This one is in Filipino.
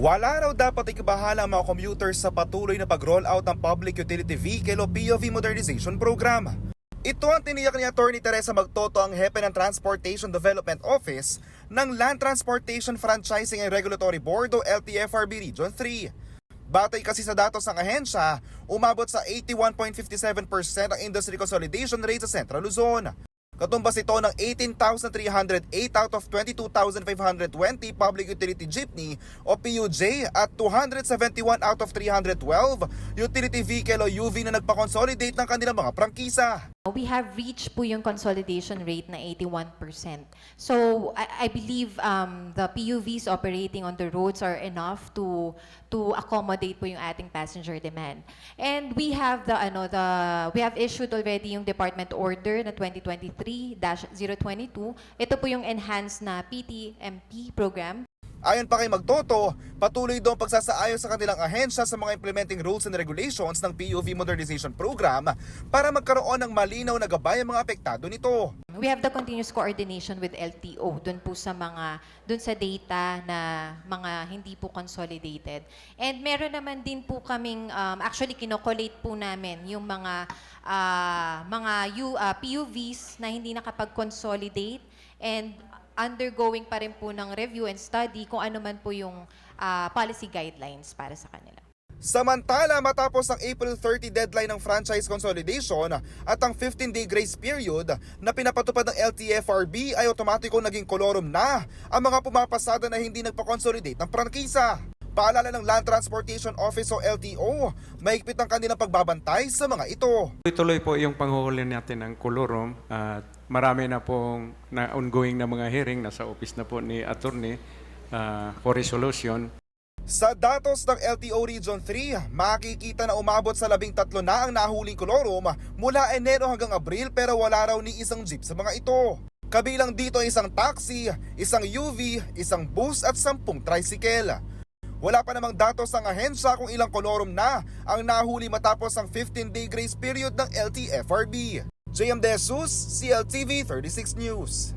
Wala raw dapat ikibahala ang mga commuters sa patuloy na pag-roll out ng Public Utility Vehicle o POV Modernization Program. Ito ang tiniyak ni Attorney Teresa Magtoto ang hepe ng Transportation Development Office ng Land Transportation Franchising and Regulatory Board o LTFRB Region 3. Batay kasi sa datos ng ahensya, umabot sa 81.57% ang industry consolidation rate sa Central Luzon. Katumbas ito ng 18,308 out of 22,520 public utility jeepney o PUJ at 271 out of 312 utility vehicle o UV na nagpa-consolidate ng kanilang mga prangkisa. We have reached po yung consolidation rate na 81%. So I, I believe um, the PUVs operating on the roads are enough to to accommodate po yung ating passenger demand. And we have the ano the we have issued already yung department order na 2023-022. Ito po yung enhanced na PTMP program Ayon pa kay Magtoto, patuloy daw ang pagsasaayos sa kanilang ahensya sa mga implementing rules and regulations ng PUV Modernization Program para magkaroon ng malinaw na gabay ang mga apektado nito. We have the continuous coordination with LTO dun po sa mga dun sa data na mga hindi po consolidated. And meron naman din po kaming um, actually kinokolate po namin yung mga ah, mga U, ah, PUVs na hindi nakapag-consolidate and undergoing pa rin po ng review and study kung ano man po yung ah, policy guidelines para sa kanila. Samantala, matapos ang April 30 deadline ng franchise consolidation at ang 15-day grace period na pinapatupad ng LTFRB ay otomatiko naging kolorum na ang mga pumapasada na hindi nagpa-consolidate ng prangkisa. Paalala ng Land Transportation Office o LTO, mahigpit ang kanilang pagbabantay sa mga ito. Tuloy po yung panghuli natin ng kolorum at marami na pong na ongoing na mga hearing nasa office na po ni attorney ah, for resolution. Sa datos ng LTO Region 3, makikita na umabot sa labing tatlo na ang nahuling kolorum mula Enero hanggang Abril pero wala raw ni isang jeep sa mga ito. Kabilang dito ay isang taxi, isang UV, isang bus at sampung tricycle. Wala pa namang datos ng ahensya kung ilang kolorum na ang nahuli matapos ang 15-day grace period ng LTFRB. JM De Jesus, CLTV 36 News.